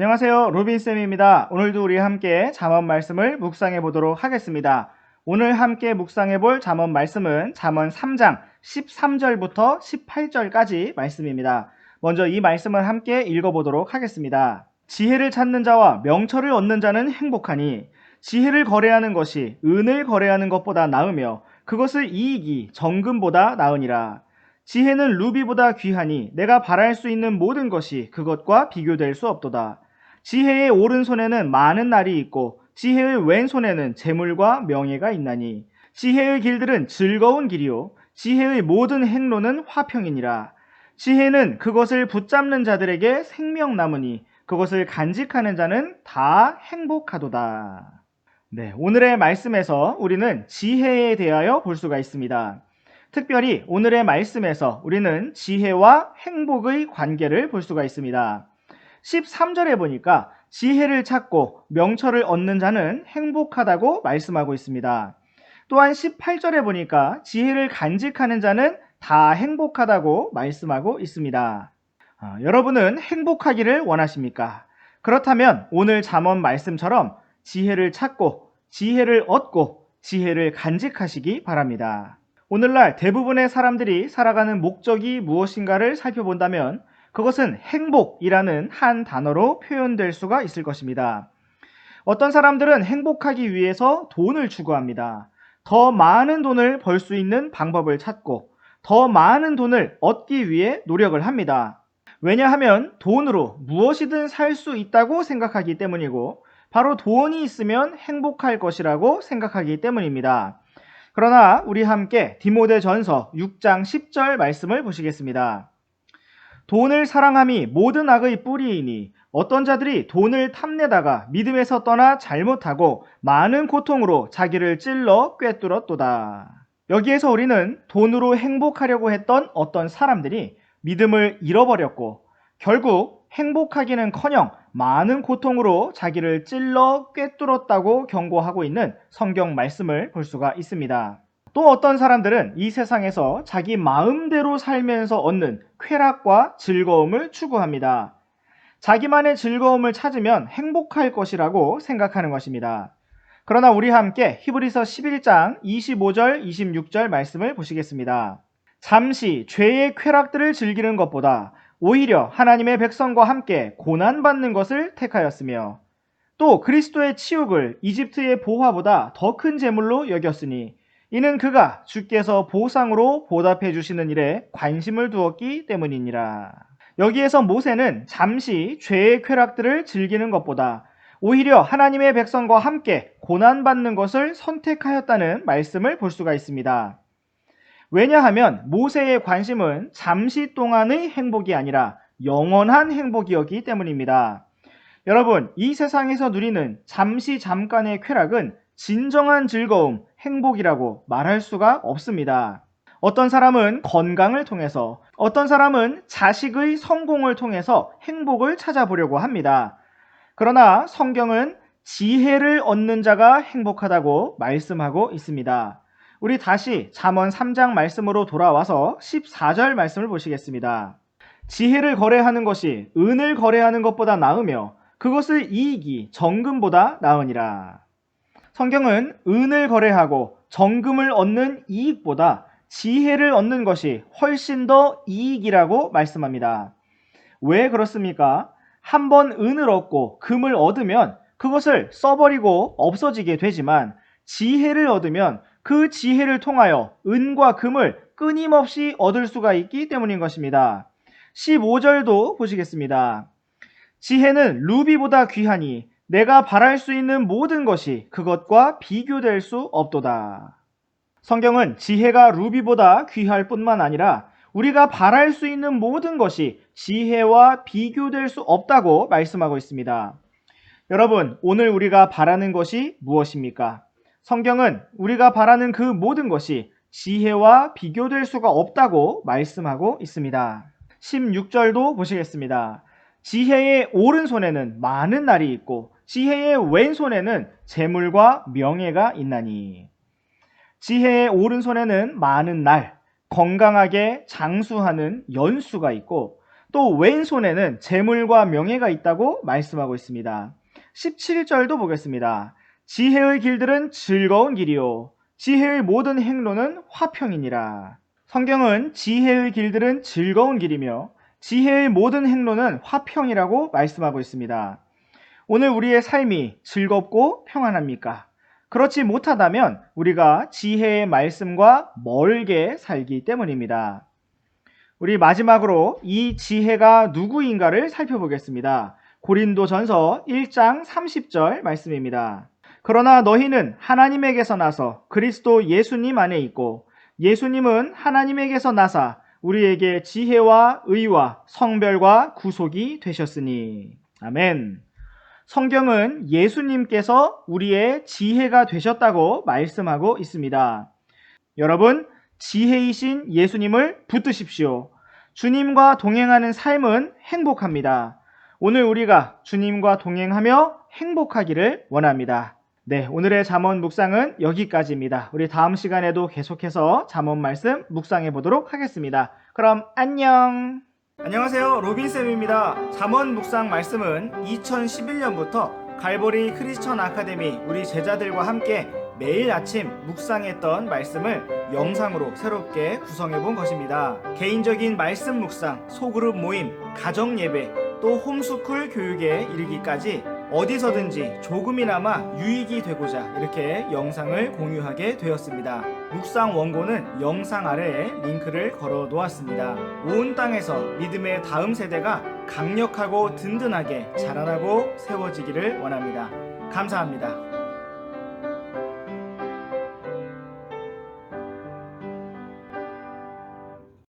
안녕하세요. 로빈쌤입니다. 오늘도 우리 함께 잠언 말씀을 묵상해 보도록 하겠습니다. 오늘 함께 묵상해 볼 잠언 말씀은 잠언 3장 13절부터 18절까지 말씀입니다. 먼저 이 말씀을 함께 읽어 보도록 하겠습니다. 지혜를 찾는 자와 명철을 얻는 자는 행복하니 지혜를 거래하는 것이 은을 거래하는 것보다 나으며 그것을 이익이 정금보다 나으니라. 지혜는 루비보다 귀하니 내가 바랄 수 있는 모든 것이 그것과 비교될 수 없도다. 지혜의 오른손에는 많은 날이 있고 지혜의 왼손에는 재물과 명예가 있나니 지혜의 길들은 즐거운 길이요 지혜의 모든 행로는 화평이니라. 지혜는 그것을 붙잡는 자들에게 생명 나무니 그것을 간직하는 자는 다 행복하도다. 네, 오늘의 말씀에서 우리는 지혜에 대하여 볼 수가 있습니다. 특별히 오늘의 말씀에서 우리는 지혜와 행복의 관계를 볼 수가 있습니다. 13절에 보니까 지혜를 찾고 명철을 얻는 자는 행복하다고 말씀하고 있습니다. 또한 18절에 보니까 지혜를 간직하는 자는 다 행복하다고 말씀하고 있습니다. 아, 여러분은 행복하기를 원하십니까? 그렇다면 오늘 잠언 말씀처럼 지혜를 찾고 지혜를 얻고 지혜를 간직하시기 바랍니다. 오늘날 대부분의 사람들이 살아가는 목적이 무엇인가를 살펴본다면 그것은 행복이라는 한 단어로 표현될 수가 있을 것입니다. 어떤 사람들은 행복하기 위해서 돈을 추구합니다. 더 많은 돈을 벌 수 있는 방법을 찾고 더 많은 돈을 얻기 위해 노력을 합니다. 왜냐하면 돈으로 무엇이든 살 수 있다고 생각하기 때문이고 바로 돈이 있으면 행복할 것이라고 생각하기 때문입니다. 그러나 우리 함께 디모데 전서 6장 10절 말씀을 보시겠습니다. 돈을 사랑함이 모든 악의 뿌리이니 어떤 자들이 돈을 탐내다가 믿음에서 떠나 잘못하고 많은 고통으로 자기를 찔러 꿰뚫었도다. 여기에서 우리는 돈으로 행복하려고 했던 어떤 사람들이 믿음을 잃어버렸고 결국 행복하기는 커녕 많은 고통으로 자기를 찔러 꿰뚫었다고 경고하고 있는 성경 말씀을 볼 수가 있습니다. 또 어떤 사람들은 이 세상에서 자기 마음대로 살면서 얻는 쾌락과 즐거움을 추구합니다. 자기만의 즐거움을 찾으면 행복할 것이라고 생각하는 것입니다. 그러나 우리 함께 히브리서 11장 25절 26절 말씀을 보시겠습니다. 잠시 죄의 쾌락들을 즐기는 것보다 오히려 하나님의 백성과 함께 고난받는 것을 택하였으며 또 그리스도의 치욕을 이집트의 보화보다 더 큰 재물로 여겼으니 이는 그가 주께서 보상으로 보답해 주시는 일에 관심을 두었기 때문이니라. 여기에서 모세는 잠시 죄의 쾌락들을 즐기는 것보다 오히려 하나님의 백성과 함께 고난받는 것을 선택하였다는 말씀을 볼 수가 있습니다. 왜냐하면 모세의 관심은 잠시 동안의 행복이 아니라 영원한 행복이었기 때문입니다. 여러분, 이 세상에서 누리는 잠시 잠깐의 쾌락은 진정한 즐거움, 행복이라고 말할 수가 없습니다. 어떤 사람은 건강을 통해서, 어떤 사람은 자식의 성공을 통해서 행복을 찾아보려고 합니다. 그러나 성경은 지혜를 얻는 자가 행복하다고 말씀하고 있습니다. 우리 다시 잠언 3장 말씀으로 돌아와서 14절 말씀을 보시겠습니다. 지혜를 거래하는 것이 은을 거래하는 것보다 나으며 그것을 이익이 정금보다 나으니라. 성경은 은을 거래하고 정금을 얻는 이익보다 지혜를 얻는 것이 훨씬 더 이익이라고 말씀합니다. 왜 그렇습니까? 한 번 은을 얻고 금을 얻으면 그것을 써버리고 없어지게 되지만 지혜를 얻으면 그 지혜를 통하여 은과 금을 끊임없이 얻을 수가 있기 때문인 것입니다. 15절도 보시겠습니다. 지혜는 루비보다 귀하니 내가 바랄 수 있는 모든 것이 그것과 비교될 수 없도다. 성경은 지혜가 루비보다 귀할 뿐만 아니라 우리가 바랄 수 있는 모든 것이 지혜와 비교될 수 없다고 말씀하고 있습니다. 여러분, 오늘 우리가 바라는 것이 무엇입니까? 성경은 우리가 바라는 그 모든 것이 지혜와 비교될 수가 없다고 말씀하고 있습니다. 16절도 보시겠습니다. 지혜의 오른손에는 많은 날이 있고 지혜의 왼손에는 재물과 명예가 있나니. 지혜의 오른손에는 많은 날, 건강하게 장수하는 연수가 있고 또 왼손에는 재물과 명예가 있다고 말씀하고 있습니다. 17절도 보겠습니다. 지혜의 길들은 즐거운 길이요. 지혜의 모든 행로는 화평이니라. 성경은 지혜의 길들은 즐거운 길이며 지혜의 모든 행로는 화평이라고 말씀하고 있습니다. 오늘 우리의 삶이 즐겁고 평안합니까? 그렇지 못하다면 우리가 지혜의 말씀과 멀게 살기 때문입니다. 우리 마지막으로 이 지혜가 누구인가를 살펴보겠습니다. 고린도 전서 1장 30절 말씀입니다. 그러나 너희는 하나님에게서 나서 그리스도 예수님 안에 있고 예수님은 하나님에게서 나사 우리에게 지혜와 의와 성별과 구속이 되셨으니. 아멘. 성경은 예수님께서 우리의 지혜가 되셨다고 말씀하고 있습니다. 여러분, 지혜이신 예수님을 붙드십시오. 주님과 동행하는 삶은 행복합니다. 오늘 우리가 주님과 동행하며 행복하기를 원합니다. 네, 오늘의 잠언 묵상은 여기까지입니다. 우리 다음 시간에도 계속해서 잠언 말씀 묵상해 보도록 하겠습니다. 그럼 안녕! 안녕하세요. 로빈쌤입니다. 잠언 묵상 말씀은 2011년부터 갈보리 크리스천 아카데미 우리 제자들과 함께 매일 아침 묵상했던 말씀을 영상으로 새롭게 구성해 본 것입니다. 개인적인 말씀 묵상, 소그룹 모임, 가정 예배, 또 홈스쿨 교육에 이르기까지 어디서든지 조금이나마 유익이 되고자 이렇게 영상을 공유하게 되었습니다. 묵상 원고는 영상 아래에 링크를 걸어 놓았습니다. 온 땅에서 믿음의 다음 세대가 강력하고 든든하게 자라나고 세워지기를 원합니다. 감사합니다.